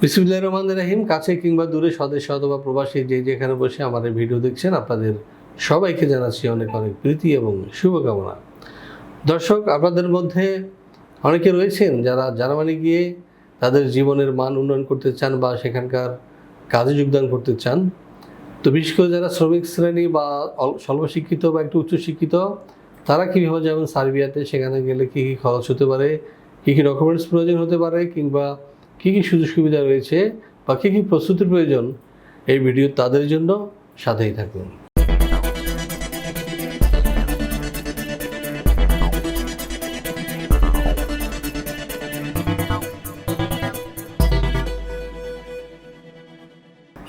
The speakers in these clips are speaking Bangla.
বিসমুল্লাহ রহমান রাহিম কাছে কিংবা দূরে, স্বদেশ অথবা প্রবাসী যে যেখানে বসে আমাদের ভিডিও দেখছেন, আপনাদের সবাইকে জানাচ্ছি অনেক অনেক প্রীতি এবং শুভকামনা। দর্শক, আপনাদের মধ্যে অনেকে রয়েছেন যারা জার্মানি গিয়ে তাদের জীবনের মান উন্নয়ন করতে চান বা সেখানকার কাজে যোগদান করতে চান। তো বিশেষ করে যারা শ্রমিক শ্রেণি বা অল- স্বল্প শিক্ষিত বা একটু উচ্চশিক্ষিত, তারা কীভাবে যাবেন সার্বিয়াতে? সেখানে গেলে কী কী খরচ হতে পারে? কী কী ডকুমেন্টস প্রয়োজন হতে পারে? কিংবা কী কী সুযোগ সুবিধা রয়েছে বা কী কী প্রস্তুতির প্রয়োজন, এই ভিডিও তাদের জন্য সাথেই থাকুন।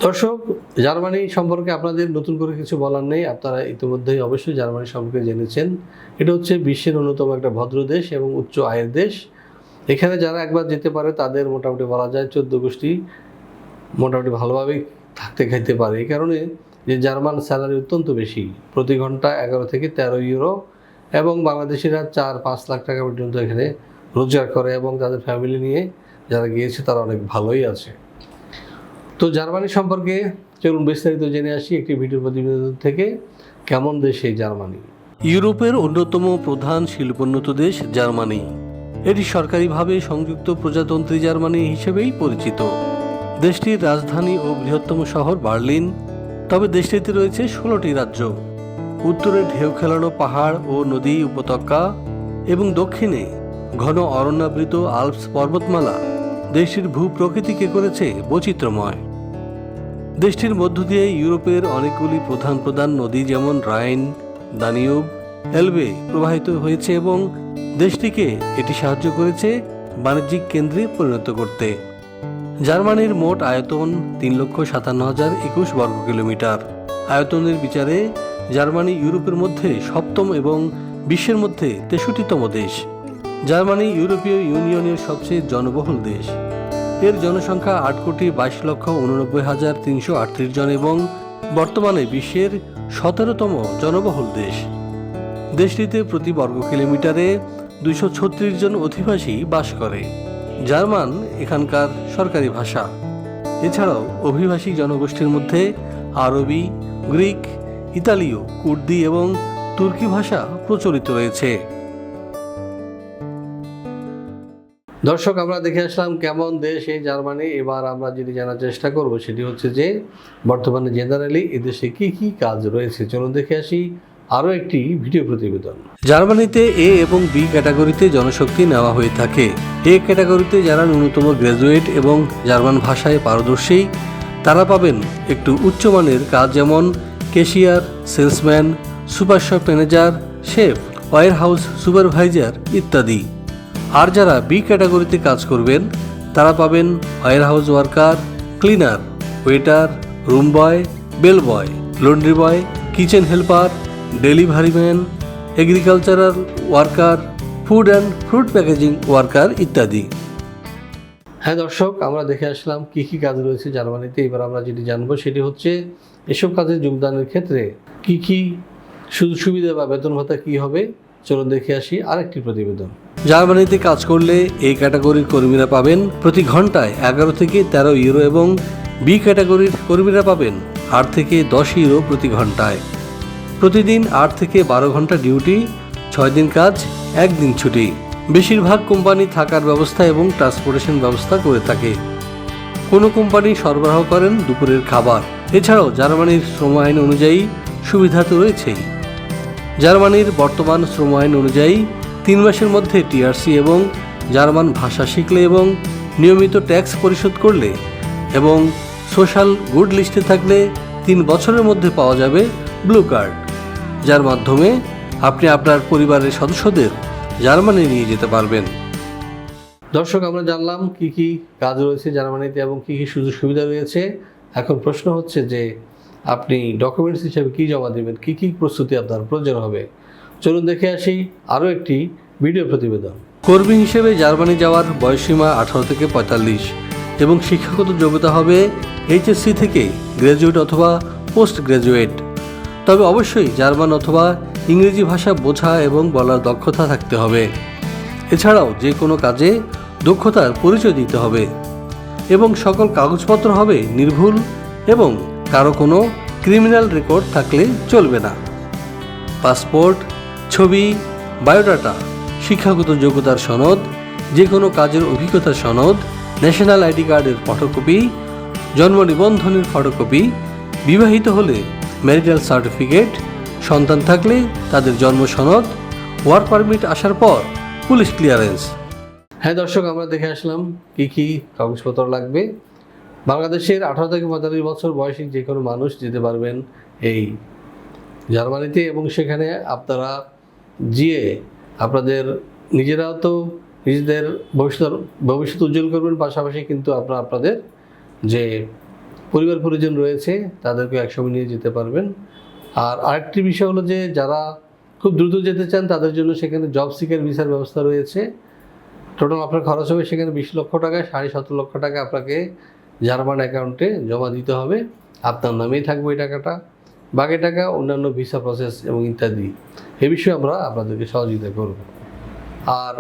দর্শক, জার্মানি সম্পর্কে আপনাদের নতুন করে কিছু বলার নেই, আপনারা ইতিমধ্যেই অবশ্যই জার্মানি সম্পর্কে জেনেছেন। এটা হচ্ছে বিশ্বের অন্যতম একটা ভদ্র দেশ এবং উচ্চ আয়ের দেশ। এখানে যারা একবার যেতে পারে, তাদের মোটামুটি বলা যায় চোদ্দ গোষ্ঠী মোটামুটি ভালোভাবেই থাকতে খাইতে পারে। এই কারণে যে জার্মান স্যালারি অত্যন্ত বেশি, প্রতি ঘণ্টা এগারো থেকে তেরো ইউরো এবং বাংলাদেশিরা চার পাঁচ লাখ টাকা পর্যন্ত এখানে রোজগার করে এবং তাদের ফ্যামিলি নিয়ে যারা গিয়েছে, তারা অনেক ভালোই আছে। তো জার্মানি সম্পর্কে চলুন বিস্তারিত জেনে আসি একটি ভিডিও প্রতিবেদন থেকে কেমন দেশ এই জার্মানি। ইউরোপের অন্যতম প্রধান শিল্পোন্নত দেশ জার্মানি। এটি সরকারিভাবে সংযুক্ত প্রজাতন্ত্রী জার্মানি হিসেবেই পরিচিত। দেশটির রাজধানী ও বৃহত্তম শহর বার্লিন, তবে দেশটিতে রয়েছে ষোলোটি রাজ্য। উত্তরে ঢেউ খেলানো পাহাড় ও নদী উপত্যকা এবং দক্ষিণে ঘন অরণ্যাবৃত আলপস পর্বতমালা। দেশটির ভূপ্রকৃতিকে করেছে বৈচিত্র্যময়। দেশটির মধ্য দিয়ে ইউরোপের অনেকগুলি প্রধান প্রধান নদী যেমন রাইন, দানিউব, এলবে প্রবাহিত হয়েছে এবং দেশটিকে এটি সাহায্য করেছে বাণিজ্যিক কেন্দ্রে পরিণত করতে। জার্মানির মোট আয়তন তিন লক্ষ সাতান্ন হাজার একুশ বর্গ কিলোমিটার। আয়তনের বিচারে জার্মানি ইউরোপের মধ্যে সপ্তম এবং বিশ্বের মধ্যে তেষট্টিতম দেশ। জার্মানি ইউরোপীয় ইউনিয়নের সবচেয়ে জনবহুল দেশ। এর জনসংখ্যা আট কোটি বাইশ লক্ষ উননব্বই হাজার তিনশো আটত্রিশ জন এবং বর্তমানে বিশ্বের সতেরোতম জনবহুল দেশ। দেশটিতে প্রতি বর্গ কিলোমিটারে দুইশো ছত্রিশ জন অধিবাসী বাস করে। জার্মান এখানকার সরকারি ভাষা। এছাড়াও অভিবাসী জনগোষ্ঠীর মধ্যে আরবি, গ্রিক, ইতালীয়, কুর্দি এবং তুর্কি ভাষা প্রচলিত রয়েছে। দর্শক, আমরা দেখে আসলাম কেমন দেশ এই জার্মানি। এবার আমরা যেটি জানার চেষ্টা করব সেটি হচ্ছে যে, বর্তমানে জেনারেলি এদেশে কি কি কাজ রয়েছে? চলুন দেখে আসি। আরও একটি ভিডিও প্রতিবেদন। জার্মানিতে এ এবং বি ক্যাটাগরিতে জনশক্তি নেওয়া হয়ে থাকে। এ ক্যাটাগরিতে যারা ন্যূনতম গ্র্যাজুয়েট এবং জার্মান ভাষায় পারদর্শী, তারা পাবেন একটু উচ্চমানের কাজ যেমন cashier, salesman, super shop manager, chef warehouse supervisor ইত্যাদি। আর যারা বি ক্যাটাগরিতে কাজ করবেন, তারা পাবেন warehouse worker, cleaner, waiter, room boy, bell boy, laundry boy, kitchen helper delivery man agricultural worker food and fruit packaging worker ইত্যাদি। হ্যাঁ দর্শক আমরা দেখে আসলাম কি কি কাজ রয়েছে জার্মানিতে। এবার আমরা যেটি জানব সেটি হচ্ছে এসব কাজে যোগদানের ক্ষেত্রে কি কি সুযোগ সুবিধা বা বেতন ভাতা কী হবে? চলুন দেখে আসি আরেকটি প্রতিবেদন। জার্মানিতে কাজ করলে এই ক্যাটাগরির কর্মীরা পাবেন প্রতি ঘন্টায় এগারো থেকে তেরো ইউরো এবং বি ক্যাটাগরির কর্মীরা পাবেন আট থেকে দশ ইউরো প্রতি ঘন্টায়। প্রতিদিন আট থেকে বারো ঘণ্টা ডিউটি, ছয় দিন কাজ, একদিন ছুটি। বেশিরভাগ কোম্পানি থাকার ব্যবস্থা এবং ট্রান্সপোর্টেশন ব্যবস্থা করে থাকে। কোনো কোম্পানি সরবরাহ করেন দুপুরের খাবার। এছাড়াও জার্মানির শ্রম আইন অনুযায়ী সুবিধা তো রয়েছেই। জার্মানির বর্তমান শ্রম আইন অনুযায়ী তিন মাসের মধ্যে টিআরসি এবং জার্মান ভাষা শিখলে এবং নিয়মিত ট্যাক্স পরিশোধ করলে এবং সোশ্যাল গুড লিস্টে থাকলে তিন বছরের মধ্যে পাওয়া যাবে ব্লু কার্ড। যার মাধ্যমে আপনি আপনার পরিবারের সদস্যদের জার্মানি নিয়ে যেতে পারবেন। দর্শক, আমরা জানলাম কি কি কাজ রয়েছে জার্মানিতে এবং কি কি সুযোগ সুবিধা রয়েছে। এখন প্রশ্ন হচ্ছে যে, আপনি ডকুমেন্টস হিসেবে কি জমা দেবেন? কি কি প্রস্তুতি আপনার প্রয়োজন হবে? চলুন দেখে আসি আরও একটি ভিডিও প্রতিবেদন। কর্মী হিসেবে জার্মানি যাওয়ার বয়সীমা আঠারো থেকে পঁয়তাল্লিশ এবং শিক্ষাগত যোগ্যতা হবে এইচএসসি থেকে গ্র্যাজুয়েট অথবা পোস্ট গ্র্যাজুয়েট তবে অবশ্যই জার্মান অথবা ইংরেজি ভাষা বোঝা এবং বলার দক্ষতা থাকতে হবে। এছাড়াও যে কোনো কাজে দক্ষতার পরিচয় দিতে হবে এবং সকল কাগজপত্র হবে নির্ভুল এবং কারও কোনো ক্রিমিনাল রেকর্ড থাকলে চলবে না। পাসপোর্ট, ছবি, বায়োডাটা, শিক্ষাগত যোগ্যতার সনদ, যে কোনো কাজের অভিজ্ঞতার সনদ, ন্যাশনাল আইডি কার্ডের ফটোকপি, জন্ম নিবন্ধনের ফটোকপি, বিবাহিত হলে ম্যারিটাল সার্টিফিকেট, সন্তান থাকলে তাদের জন্ম সনদ, ওয়ার্ক পারমিট আসার পর পুলিশ ক্লিয়ারেন্স। হ্যাঁ দর্শক, আমরা দেখে আসলাম কি কি কাগজপত্র লাগবে। বাংলাদেশের আঠারো থেকে পঁয়তাল্লিশ বছর বয়সী যে কোনো মানুষ যেতে পারবেন এই জার্মানিতে এবং সেখানে আপনারা গিয়ে আপনাদের নিজেরাও তো নিজেদের ভবিষ্যৎ ভবিষ্যৎ উজ্জ্বল করবেন, পাশাপাশি কিন্তু আপনারা আপনাদের যে পরিবার পরিজন রয়েছে তাদেরকে একসঙ্গে নিয়ে যেতে পারবেন। আর আরেকটি বিষয় হলো যে, যারা খুব দ্রুত যেতে চান, তাদের জন্য সেখানে জব সিকের ভিসার ব্যবস্থা রয়েছে। টোটাল আপনার খরচ হবে সেখানে বিশ লক্ষ টাকা, সাড়ে সতেরো লক্ষ টাকা আপনাকে জার্মান অ্যাকাউন্টে জমা দিতে হবে। আপনার নামেই থাকবে ওই টাকাটা, বাকি টাকা অন্যান্য ভিসা প্রসেস এবং ইত্যাদি। এ বিষয়ে আমরা আপনাদেরকে সহযোগিতা করব। আর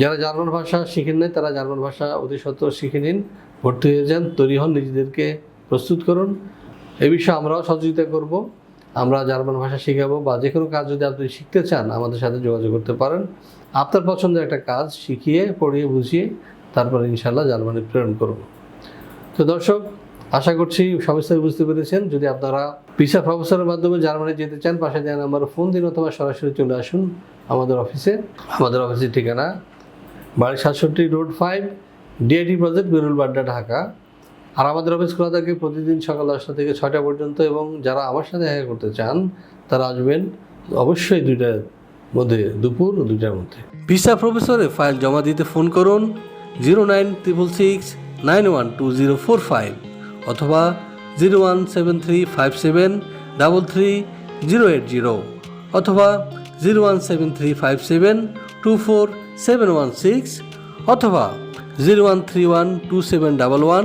যারা জার্মান ভাষা শিখেন নাই, তারা জার্মান ভাষা অতি সত্ত্বর শিখে নিন, ভর্তি হয়ে যান, তৈরি হন নিজেদেরকে। প্রস্তুত করুন। এ বিষয়ে আমরাও সহযোগিতা করব। আমরা জার্মান ভাষা শেখাবো বা যে কোনো কাজ যদি আপনি শিখতে চান, আমাদের সাথে যোগাযোগ করতে পারেন। আপনার পছন্দের একটা কাজ শিখিয়ে, পড়িয়ে, বুঝিয়ে তারপরে ইনশাল্লাহ জার্মানি প্রেরণ করব। তো দর্শক, আশা করছি সমস্যায় বুঝতে পেরেছেন। যদি আপনারা পিসা প্রফেসরের মাধ্যমে জার্মানি যেতে চান, পাশে দেওয়া নাম্বার ফোন দিন অথবা সরাসরি চলে আসুন আমাদের অফিসে। আমাদের অফিসের ঠিকানা বাড়ি সাতষট্টি road five, DIT project Berul Badda, Dhaka. আর আমাদের অফিস খোলা থাকে প্রতিদিন সকাল দশটা থেকে ছয়টা পর্যন্ত এবং যারা আমার সাথে দেখা করতে চান, তারা আসবেন অবশ্যই দুইটার মধ্যে, দুপুর দুইটার মধ্যে। ভিসা প্রফেসরে ফাইল জমা দিতে ফোন করুন zero nine triple six nine one two zero four five অথবা zero one seven three five seven, double three zero eight zero অথবা zero one seven three five seven two four seven one six অথবা zero one three one two seven double one